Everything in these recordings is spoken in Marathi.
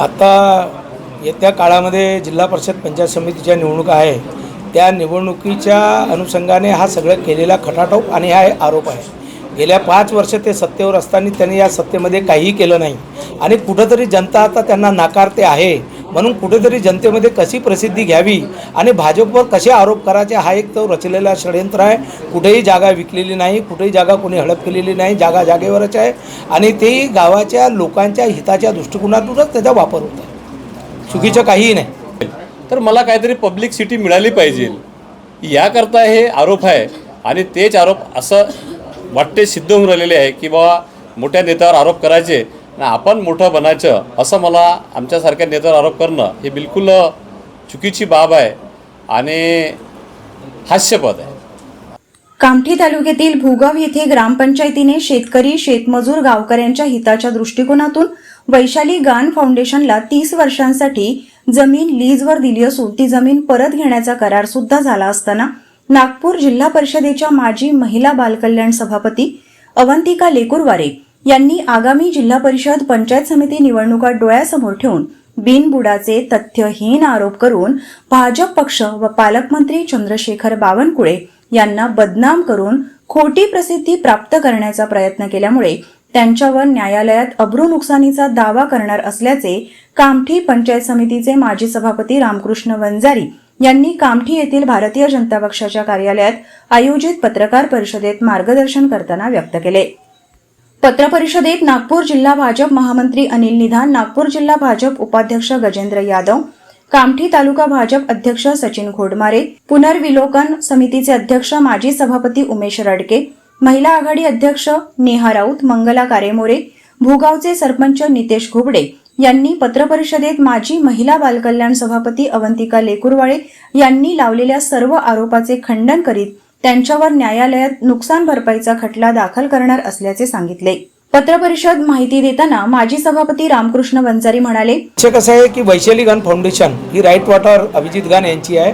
आता येत्या काळामध्ये जिल्हा परिषद पंचायत समितीच्या निवडणुका आहे त्या निवडणुकीच्या अनुषंगाने हा सगळं केलेला खटाटोप आणि हा आरोप आहे. गेल्या पाच वर्ष ते सत्तेवर असताना त्यांनी या सत्तेमध्ये काहीही केलं नाही. आणि कुठंतरी जनता आता त्यांना नाकारते आहे. म्हणून कुठेतरी जनतेमध्ये कशी प्रसिद्धी घ्यावी आणि भाजपवर कसे आरोप करायचे हा एक तो रचलेला षडयंत्र आहे. कुठेही जागा विकलेली नाही कुठेही जागा कोणी हडप केलेली नाही जागा जागेवरच आहे. आणि तेही गावाच्या लोकांच्या हिताच्या दृष्टिकोनातूनच त्याचा वापर होत आहे. चुकीचं काहीही नाही. तर मला काहीतरी पब्लिक सिटी मिळाली पाहिजे. याकरता हे आरोप आहे आणि तेच आरोप असं वाटते सिद्ध होऊन राहिलेले आहे की बाबा मोठ्या नेत्यावर आरोप करायचे. आपण मोठं बनायचं असं मला आमच्यासारख्या नेत्यावर आरोप करणं हे बिलकुल चुकीची बाब आहे आणि हास्यपद आहे. कामठी तालुक्यातील भूगाव येथे ग्रामपंचायतीने शेतकरी शेतमजूर गावकऱ्यांच्या हिताच्या दृष्टिकोनातून वैशाली गान फाउंडेशनला तीस वर्षांसाठी जमीन लीजवर दिली असून ती जमीन परत घेण्याचा करार सुद्धा झाला असताना नागपूर जिल्हा परिषदेच्या माजी महिला बालकल्याण सभापती अवंतिका लेकुरवारे यांनी आगामी जिल्हा परिषद पंचायत समिती निवडणुका डोळ्यासमोर ठेवून बिनबुडाचे तथ्यहीन आरोप करून भाजप पक्ष व पालकमंत्री चंद्रशेखर बावनकुळे यांना बदनाम करून खोटी प्रसिद्धी प्राप्त करण्याचा प्रयत्न केल्यामुळे त्यांच्यावर न्यायालयात अब्रू नुकसानीचा दावा करणार असल्याचे कामठी पंचायत समितीचे माजी सभापती रामकृष्ण वंजारी यांनी कामठी येथील भारतीय जनता पक्षाच्या कार्यालयात आयोजित पत्रकार परिषदेत मार्गदर्शन करताना व्यक्त केले. पत्रपरिषदेत नागपूर जिल्हा भाजप महामंत्री अनिल निधान नागपूर जिल्हा भाजप उपाध्यक्ष गजेंद्र यादव कामठी तालुका भाजप अध्यक्ष सचिन घोडमारे पुनर्विलोकन समितीचे अध्यक्ष माजी सभापती उमेश रडके महिला आघाडी अध्यक्ष नेहा राऊत मंगला कारेमोरे भूगावचे सरपंच नितेश घुबडे यांनी पत्रपरिषदेत माजी महिला बालकल्याण सभापती अवंतिका लेकुरवाळे यांनी लावलेल्या सर्व आरोपाचे खंडन करीत त्यांच्यावर न्यायालयात नुकसान भरपाईचा खटला दाखल करणार असल्याचे सांगितले. पत्रपरिषद माहिती देताना माजी सभापती रामकृष्ण वंजारी म्हणाले कसं आहे की वैशाली गान फाउंडेशन ही राईट वॉटर अभिजित गान यांची आहे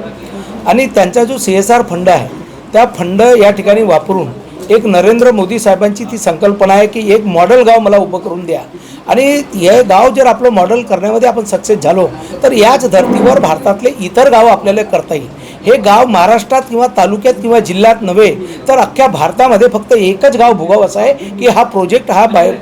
आणि त्यांचा जो सी एस आर फंड आहे त्या फंड या ठिकाणी वापरून एक नरेंद्र मोदी साहेबांची ती संकल्पना आहे की एक मॉडेल गाव मला उभं करून द्या. आणि हे गाव जर आपलं मॉडेल करण्यामध्ये आपण सक्सेस झालो तर याच धर्तीवर भारतातले इतर गाव आपल्याला करता येईल. हे गाव महाराष्ट्रात किंवा तालुक्यात किंवा जिल्ह्यात नव्हे तर अख्ख्या भारतामध्ये फक्त एकच गाव भुगाव असं आहे की हा प्रोजेक्ट हा पाय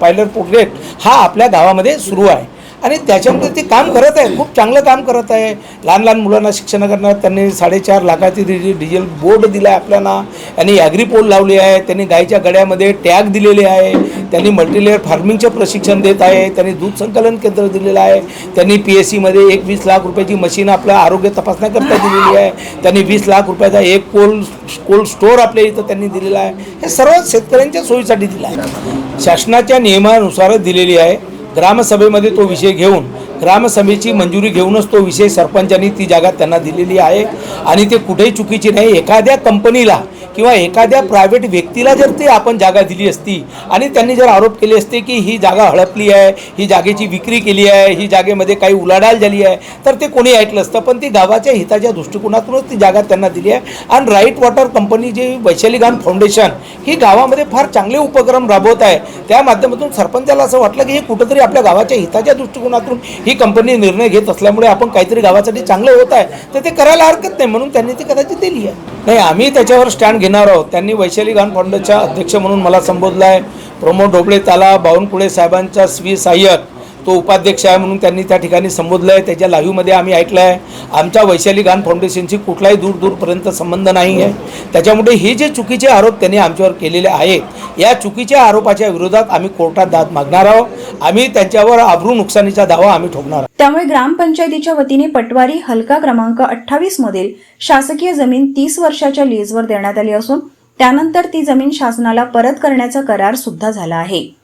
पायलट प्रोजेक्ट हा आपल्या गावामध्ये सुरू आहे. आणि त्याच्यामध्ये ते काम करत आहे खूप चांगलं काम करत आहे. लहान लहान मुलांना शिक्षण त्यांनी साडेचार लाखाची डिझे डिझेल बोर्ड दिला आहे आपल्याला. त्यांनी ॲग्री पोल लावली आहे त्यांनी गायच्या गड्यामध्ये टॅग दिलेले आहे. त्यांनी मल्टीलेअर फार्मिंगचं प्रशिक्षण देत आहे त्यांनी दूध संकलन केंद्र दिलेलं आहे. त्यांनी पी एस सीमध्ये एक वीस लाख रुपयाची मशीन आपल्या आरोग्य तपासण्याकरता दिलेली आहे. त्यांनी वीस लाख रुपयाचा एक कोल्ड कोल्ड स्टोअर आपल्या इथं त्यांनी दिलेला आहे. हे सर्व शेतकऱ्यांच्या सोयीसाठी दिलं आहे. शासनाच्या नियमानुसारच दिलेली आहे. ग्रामसभेमध्ये तो विषय घेऊन ग्रामसभेची मंजुरी घेऊनच तो विषय सरपंचांनी ती जागा त्यांना दिलेली आहे. आणि ते कुठेही चुकीची नाही एखाद्या कंपनीला किंवा एखाद्या प्रायव्हेट व्यक्तीला जर ते आपण जागा दिली असती आणि त्यांनी जर आरोप केले असते की ही जागा हडपली आहे ही जागेची विक्री केली आहे ही जागेमध्ये काही उलाढाल झाली आहे तर ते कोणी ऐकलं असतं. पण ती गावाच्या हिताच्या दृष्टिकोनातूनच ती जागा त्यांना दिली आहे. आणि राईट वॉटर कंपनी जी वैशाली गान फाउंडेशन ही गावामध्ये फार चांगले उपक्रम राबवत आहे. त्या माध्यमातून सरपंचाला असं वाटलं की हे कुठंतरी आपल्या गावाच्या हिताच्या दृष्टिकोनातून ही कंपनी निर्णय घेत असल्यामुळे आपण काहीतरी गावासाठी चांगलं होत आहे. तर ते करायला हरकत नाही म्हणून त्यांनी ती कदाचित दिली आहे. नाही आम्ही त्याच्यावर स्टँड घेणार आहोत. त्यांनी वैशाली घाण फाउंडेशनच्या अध्यक्ष म्हणून मला संबोधलं आहे. प्रमोद ढोबळे ताला बावनकुळे साहेबांच्या स्वी सहाय्यक तो उपाध्यक्ष आहे म्हणून त्यांनी त्या ठिकाणी संबोधलं आहे त्याच्या लाईव्हमध्ये आम्ही ऐकलं आहे आमच्या वैशाली गान फाउंडेशनशी कुठलाही दूर दूरपर्यंत संबंध नाही आहे त्याच्यामुळे हे जे चुकीचे आरोप त्यांनी आमच्यावर केलेले आहेत या चुकीच्या आरोपाच्या विरोधात आम्ही कोर्टात दाद मागणार आहोत. आम्ही त्यांच्यावर आबरू नुकसानीचा दावा आम्ही ठोकणार आहोत. त्यामुळे ग्रामपंचायतीच्या वतीने पटवारी हलका क्रमांक अठ्ठावीस मधील शासकीय जमीन तीस वर्षाच्या लीजवर देण्यात आली असून त्यानंतर ती जमीन शासनाला परत करण्याचा करार सुद्धा झाला आहे.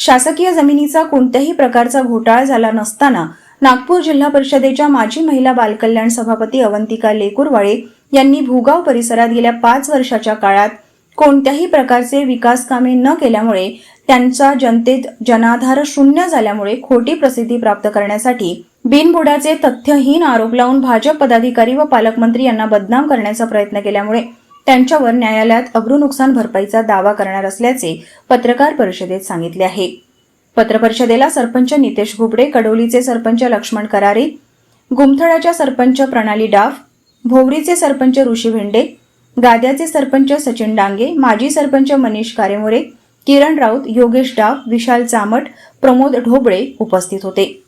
शासकीय जमिनीचा कोणत्याही प्रकारचा घोटाळा झाला नसताना नागपूर जिल्हा परिषदेच्या माजी महिला बालकल्याण सभापती अवंतिका लेकुरवाळे यांनी भूगाव परिसरात गेल्या पाच वर्षाच्या काळात कोणत्याही प्रकारचे विकास कामे न केल्यामुळे त्यांचा जनतेत जनाधार शून्य झाल्यामुळे खोटी प्रसिद्धी प्राप्त करण्यासाठी बिनबुडाचे तथ्यहीन आरोप लावून भाजप पदाधिकारी व पालकमंत्री यांना बदनाम करण्याचा प्रयत्न केल्यामुळे त्यांच्यावर न्यायालयात अब्रू नुकसान भरपाईचा दावा करणार असल्याचे पत्रकार परिषदेत सांगितले आहे. पत्रपरिषदेला सरपंच नितेश घुबडे कडोलीचे सरपंच लक्ष्मण करारे गुमथळाच्या सरपंच प्रणाली डाफ भोवरीचे सरपंच ऋषी भेंडे गाद्याचे सरपंच सचिन डांगे माजी सरपंच मनीष कारेमोरे किरण राऊत योगेश डाफ विशाल चामट प्रमोद ढोबळे उपस्थित होते.